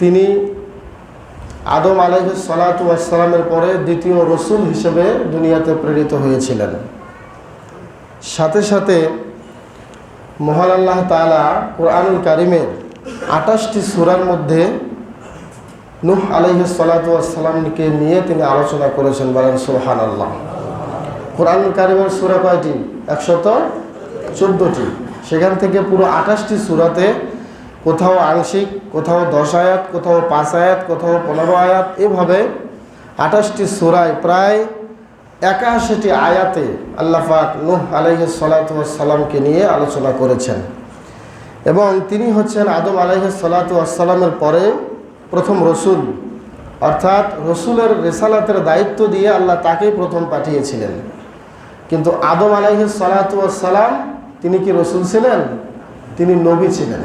তিনি আদম আলহ সালাতামের পরে দ্বিতীয় রসুল হিসেবে দুনিয়াতে প্রেরিত হয়েছিলেন। সাথে সাথে মহান আল্লাহ তালা কোরআনুল কারিমের আটাশটি সুরার মধ্যে নুহ আলহ সালাতামকে নিয়ে তিনি আলোচনা করেছেন, বলেন সোহান আল্লাহ কোরআনুল কারিমের সুরা কয়টি? একশত চোদ্দোটি। সেখান থেকে পুরো আঠাশটি সুরাতে কোথাও আংশিক, কোথাও দশ আয়াত, কোথাও পাঁচ আয়াত, কোথাও পনেরো আয়াত, এভাবে আঠাশটি সুরায় প্রায় একাশিটি আয়াতে আল্লাহাক নুহ আলহ সালাতামকে নিয়ে আলোচনা করেছেন। এবং তিনি হচ্ছেন আদম আলহ সালাতামের পরে প্রথম রসুল। অর্থাৎ রসুলের রেসালাতের দায়িত্ব দিয়ে আল্লাহ তাকেই প্রথম পাঠিয়েছিলেন। কিন্তু আদম আলহ সালাতাম তিনি কি রসুল ছিলেন? তিনি নবী ছিলেন।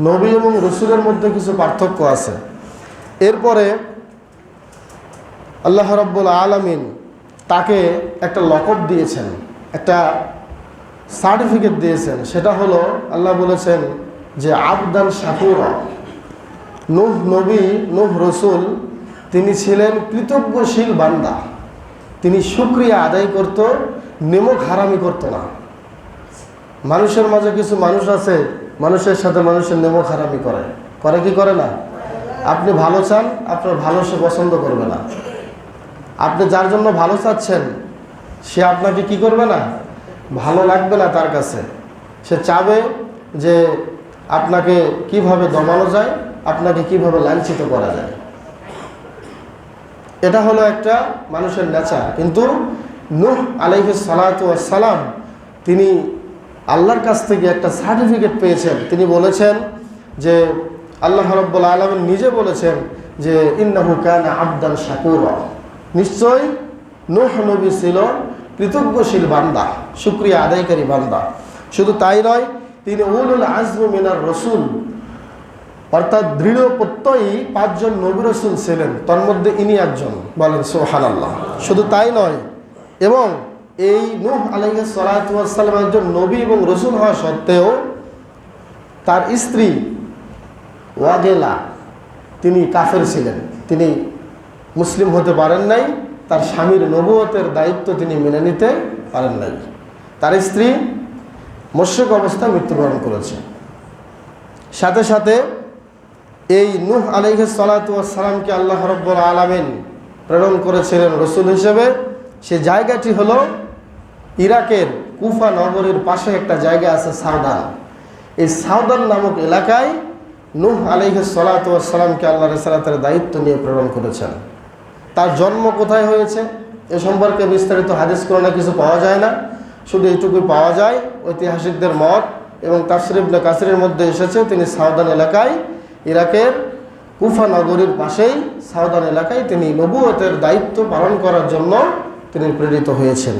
নবী এবং রসুলের মধ্যে কিছু পার্থক্য আছে। এরপরে আল্লাহ রব্বুল আলমিন তাকে একটা লকব দিয়েছেন, একটা সার্টিফিকেট দিয়েছেন। সেটা হলো, আল্লাহ বলেছেন যে, আবদান শাকুর। নুহ নবী, নুহ রসুল, তিনি ছিলেন কৃতজ্ঞশীল বান্দা। তিনি সুক্রিয়া আদায় করত, নেমক হারামি করত না। মানুষের মাঝে কিছু মানুষ আছে মানুষের সাথে মানুষের নেমক হারামি করে। করে কি করে না? আপনি ভালো চান, আপনার ভালো সে পছন্দ করবে না। আপনি যার জন্য ভালো চাচ্ছেন, সে আপনাকে কি করবে না? ভালো লাগবে না তার কাছে। সে চাবে যে আপনাকে কীভাবে দমানো যায়, আপনাকে কীভাবে লাঞ্ছিত করা যায়। এটা হলো একটা মানুষের নেচার। কিন্তু নুহ আলহ সালাম, তিনি আল্লাহর কাছ থেকে একটা সার্টিফিকেট পেয়েছেন। তিনি বলেছেন যে আল্লাহ রব্বুল আলমিন নিজে বলেছেন যে ইন্নাহু কান আবদান শাকুর। নিশ্চয় নুহ নবী ছিল কৃতজ্ঞশীল বান্দা সুক্রিয়া আদায়কারী বান্দা। শুধু তাই নয়, তিনি উলুল আজম মিনার রসুল, অর্থাৎ দৃঢ় প্রত্যয়ী পাঁচজন নবী রসুল ছিলেন। তার মধ্যে ইনি একজন। বলেন সোহান আল্লাহ শুধু তাই নয়, এবং এই নুহ আলহ সালাতাম একজন নবী এবং রসুল হওয়া সত্ত্বেও তার স্ত্রী ওয়াগেলা, তিনি কাফের ছিলেন। তিনি মুসলিম হতে পারেন নাই, তার স্বামীর নবুয়তের দায়িত্ব তিনি মেনে নিতে পারেন নাই। তার স্ত্রী মোশেক অবস্থায় মৃত্যুবরণ করেছে। সাথে সাথে এই নুহ আলহ সালাতামকে আল্লাহ রব্বুল আলমিন প্রেরণ করেছিলেন রসুল হিসেবে। সে জায়গাটি হলো ইরাকের কুফা নগরীর পাশে একটা জায়গা আছে সাউদান। এই সাউদান নামক এলাকায় নুহ আলহ সালাতামকে আল্লাহ রসালাতের দায়িত্ব নিয়ে প্রেরণ করেছেন। তার জন্ম কোথায় হয়েছে এ সম্পর্কে বিস্তারিত হাদিস করোনা কিছু পাওয়া যায় না। শুধু এইটুকুই পাওয়া যায়, ঐতিহাসিকদের মত এবং তাসরিবনে কাসিরের মধ্যে এসেছে তিনি সাউদান এলাকায়, ইরাকের কুফা নগরীর পাশেই সাউদান এলাকায় তিনি নবুয়তের দায়িত্ব পালন করার জন্য তিনি প্রেরিত হয়েছেন।